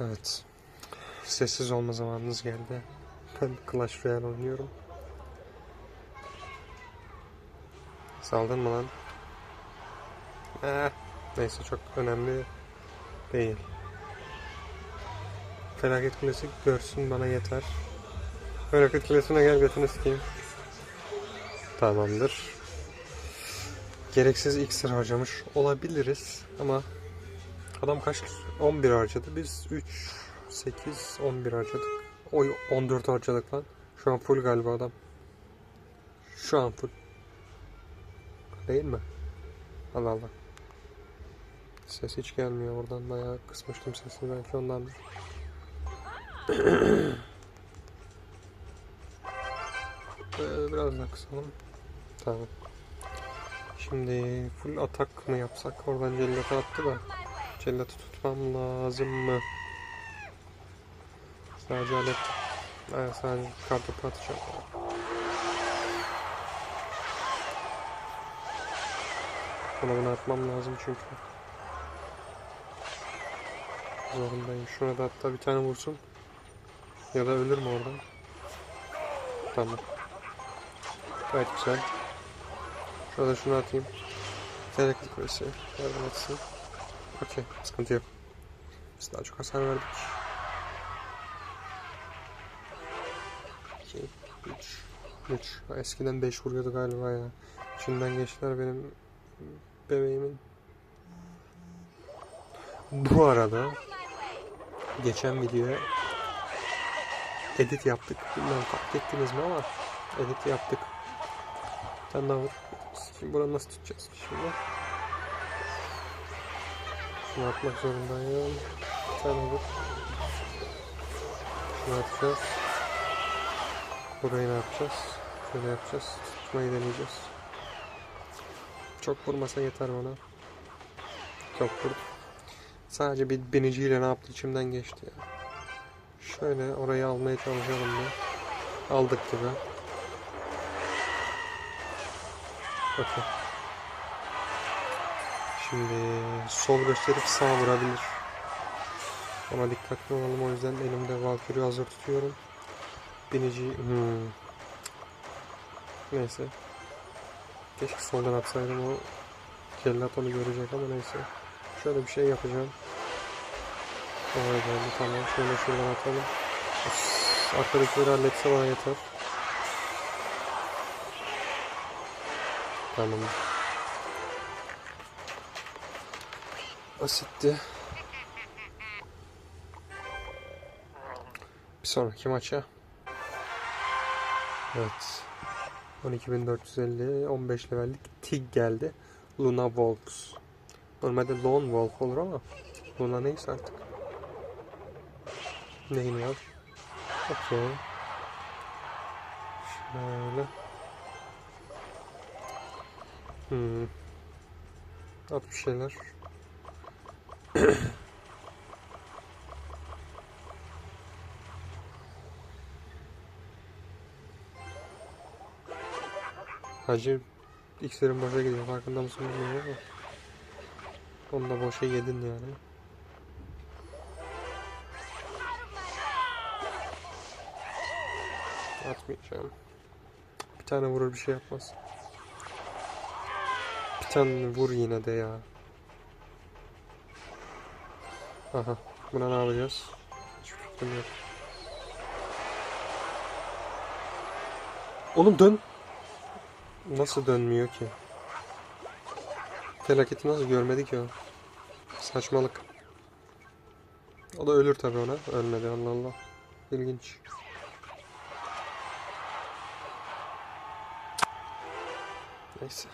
Evet. Sessiz olma zamanınız geldi. Ben Clash Royale oynuyorum. Saldın mı lan? Eh, neyse çok önemli değil. Felaket Kulesi görsün bana yeter. Felaket Kulesi'ne gel götünü sikeyim. Tamamdır. Gereksiz iksir harcamış olabiliriz ama adam kaç 11 harcadı biz 3 8 11 harcadık. Oy 14 harcadık lan. Şu an full galiba adam. Şu an full. Değil mi? Allah Allah. Ses hiç gelmiyor oradan bayağı kısmıştım sesini belki ondan. Ee, biraz daha kısalım. Tamam. Şimdi full atak mı yapsak? Oradan cellatı attı da. Cellatı tutmam lazım mı? Sadece alet. Evet, sadece kartopu atacağım. Buna bunu atmam lazım çünkü. Zorundayım. Şuna da hatta bir tane vursun. Ya da ölür mü oradan? Tamam. Gayet güzel. Şurada şunu atayım. Terekli kulesi. Yardım etsin. Okey. Sıkıntı yok. Biz daha çok hasar verdik. 2, 3, 3. Eskiden 5 vuruyordu galiba ya. İçinden geçtiler benim bebeğimin. Bu arada geçen videoya edit yaptık. Bilmem fark ettiniz mi ama edit yaptık. Tane daha vur. Buranı nasıl tutacağız şimdi? Şunu atmak zorundayım. Tane vur. Şunu atacağız. Burayı ne yapacağız? Şöyle yapacağız. Tutmayı deneyeceğiz. Çok vurmasa yeter bana. Çok vurdu. Sadece bir biniciyle ne yaptı içimden geçti ya. Şöyle orayı almaya çalışalım bir. Aldık gibi. Okey. Şimdi sol gösterip sağ vurabilir. Ama dikkatli olalım o yüzden elimde Valkyrie hazır tutuyorum. Binici... Hmm. Neyse. Keşke soldan atsaydım o cellat onu görecek ama neyse. Şöyle bir şey yapacağım. Oraya geldi tamam. Şöyle şuradan atalım. Arkadakileri halletse bana yeter. Tamam. Basitti. Bir sonraki maça. Evet. 12450 15 levellik Tig geldi. Luna Wolves. Normalde Lone Wolf olur ama Luna neyse artık. Neyini var? Okey. Şöyle. Hmm. At bir şeyler. Hacı iksirin boşa gidiyor. Farkında mısın bilmiyorum ama. Onu da boşa yedin yani. Atmayacağım. Bir tane vurur bir şey yapmaz. Bir tane vur yine de ya Aha buna ne yapacağız Hiç fikrim yok Oğlum dön Nasıl dönmüyor ki? Felaketi nasıl görmedi ki o? Saçmalık. O da ölür tabi ona. Ölmedi Allah Allah. İlginç. Neyse.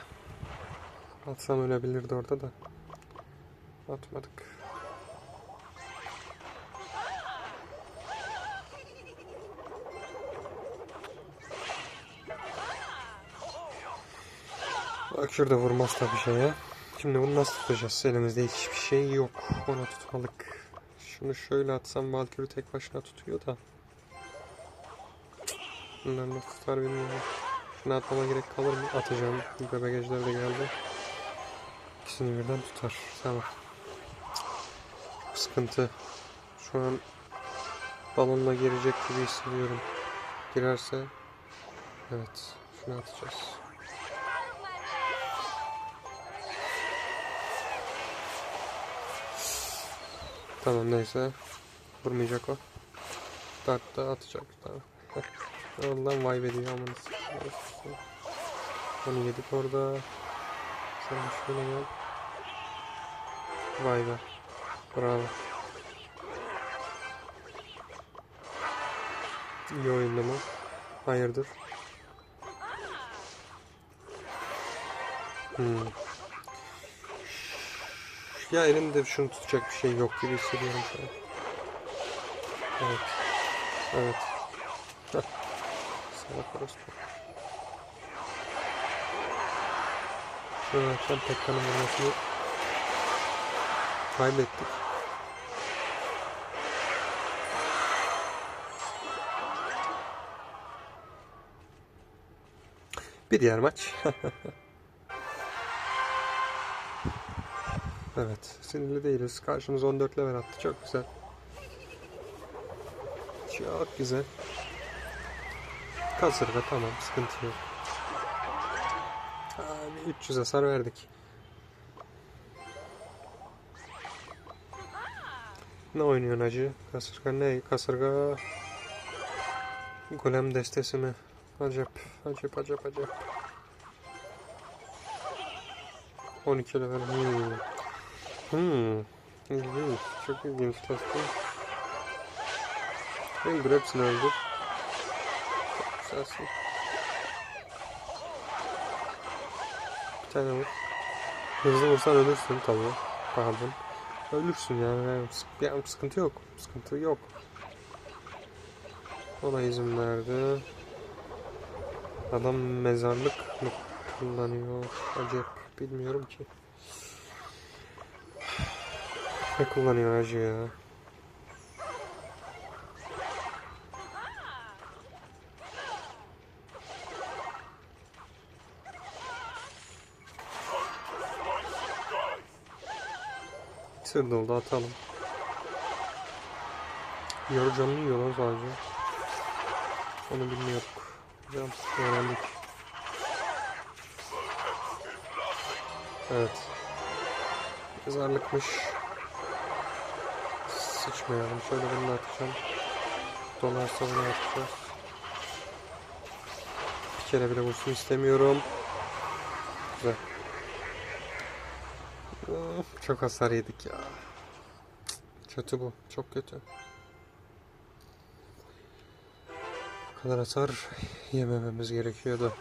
Atsam ölebilirdi orada da. Atmadık. Bak şurada vurmaz tabii şeye. Şimdi bunu nasıl tutacağız? Elimizde hiçbir şey yok. Ona tutmalık. Şunu şöyle atsam Valkyrie tek başına tutuyor da. Bunlar nasıl tutar bilmiyorum. Şunu atmama gerek kalır mı? Atacağım. Bebegeciler de geldi. İkisini birden tutar. Tamam. Sıkıntı. Şu an balonla girecek gibi hissediyorum. Girerse evet şunu atacağız. Tamam neyse. Vurmayacak o. Dart'ta atacak. Tamam. Ondan vay be diyor aman. Onu yedik orada. Sen şöyle gel. Vay be. Bravo. İyi oyunlama. Hayırdır? Hmm. Ya elimde şunu tutacak bir şey yok gibi hissediyorum şu an. Evet. Evet. Salak orospu. Şöyle akşam Pekka'nın vurmasını kaybettik. Bir diğer maç. evet, sinirli değiliz. Karşımız 14 level attı. Çok güzel. Çok güzel. Kasırga tamam, sıkıntı yok. Abi 300 hasar verdik. Ne oynuyorsun acı? Kasırga ne? Kasırga... Golem destesi mi? Acep, acep, acep, acep. 12 level. Hmm. Hmm. İlginç. Çok ilginç dostum. Ben hepsini öldür. Çok güzelsin. Bir tane vur. Hızlı vursan ölürsün tabii. Pardon. Ölürsün yani. yani yani sıkıntı yok. Sıkıntı yok. Ona izin verdi. Adam mezarlık mı kullanıyor? Acep bilmiyorum ki. Ne kullanıyor acı ya? Sır doldu atalım. Yarı canlı yiyor sadece. Onu bilmiyorduk. Hocam öğrendik. Evet. Mezarlıkmış. Sıçmayalım. Şöyle bunu atacağım. Dolarsa bunu atacağız. Bir kere bile vursun istemiyorum. Güzel. Çok hasar yedik ya. Kötü bu. Çok kötü. Bu kadar hasar yemememiz gerekiyordu.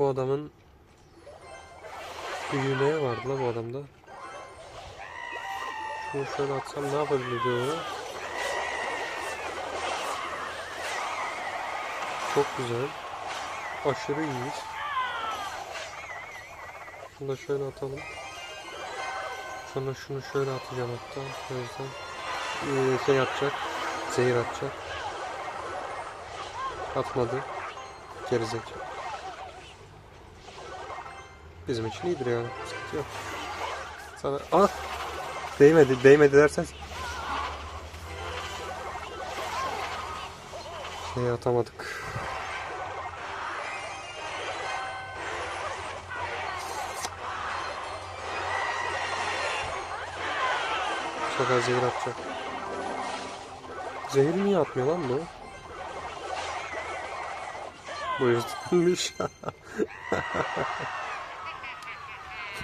Bu adamın büyüğü neye vardı la bu adamda? Şunu şöyle atsam ne yapabilir diyor. Çok güzel. Aşırı iyiyiz. Şunu da şöyle atalım. Sonra şunu şöyle atacağım hatta. O yüzden şey atacak. Zehir atacak. Atmadı. Gerizekalı. Bizim için iyidir yani. Sıkıntı yok. Sana... Ah! Değmedi, değmedi dersen... Şey atamadık. Bu sefer zehir atacak. Zehir niye atmıyor lan bu? Bu yüzdenmiş.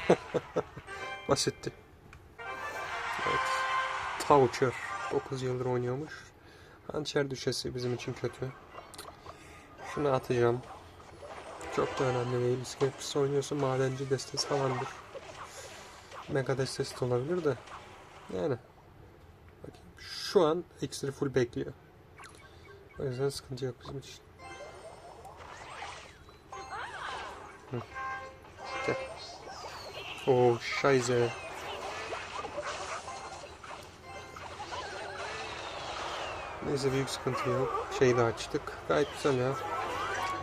Basitti. Evet. Tavçer. 9 yıldır oynuyormuş. Hançer düşesi bizim için kötü. Şunu atacağım. Çok da önemli değil. Skepsis oynuyorsun madenci destesi falandır. Mega destesi de olabilir de. Yani. Bakayım. Şu an iksiri full bekliyor. O yüzden sıkıntı yok bizim için. Hı. Oo şayze. Neyse büyük sıkıntı yok. Şeyi de açtık. Gayet güzel ya.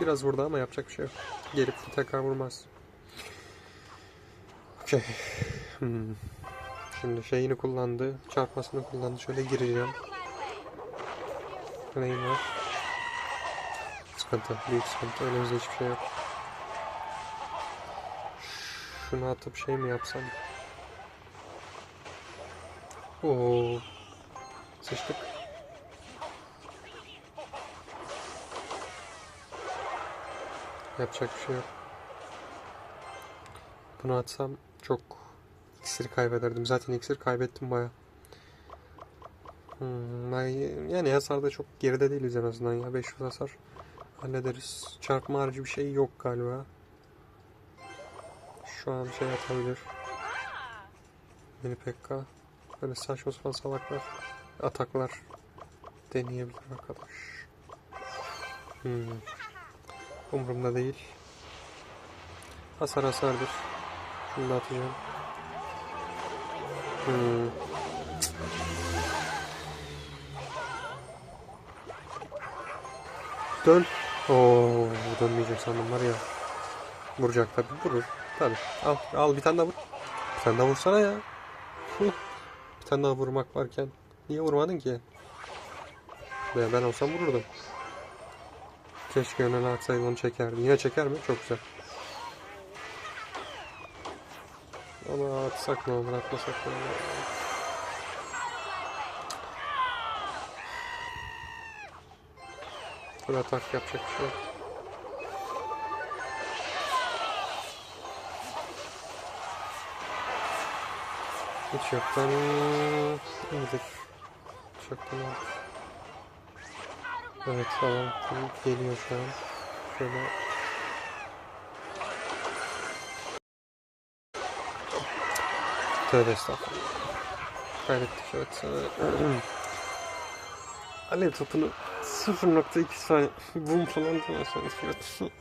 Biraz vurdu ama yapacak bir şey yok. Gelip tekrar vurmaz. Okey. Hmm. Şimdi şeyini kullandı. Çarpmasını kullandı. Şöyle gireceğim. Neyim var? Sıkıntı. Büyük sıkıntı. Elimizde hiçbir şey yok. Şunu atıp şey mi yapsam? Oo. Sıçtık. Yapacak bir şey yok. Bunu atsam çok iksir kaybederdim. Zaten iksir kaybettim baya. Hmm, yani hasarda çok geride değiliz en azından ya. 500 hasar hallederiz. Çarpma harcı bir şey yok galiba. Şu an şey atabilir. Mini Pekka. Böyle saçma sapan salaklar. Ataklar deneyebilir arkadaş. Hmm. Umurumda değil. Hasar hasardır. Şunu da atacağım. Hmm. Dön. Oo, dönmeyecek sandım var ya. Vuracak tabii. Vurur. Tabii. Al, al bir tane daha vur. Bir tane daha vursana ya. Bir tane daha vurmak varken. Niye vurmadın ki? Ben, ben olsam vururdum. Keşke önüne atsaydı onu çekerdi. Yine çeker mi? Çok güzel. Ama atsak ne olur, atmasak ne olur. Full atak yapacak bir şey yok. Hiç yoktan iyidir. Hiç yoktan iyidir. Evet tamam. Geliyor şu an. Şöyle Tövbe estağfurullah. Kaybettik evet. Alev topunu 0.2 saniye boom falan demesen fiyat.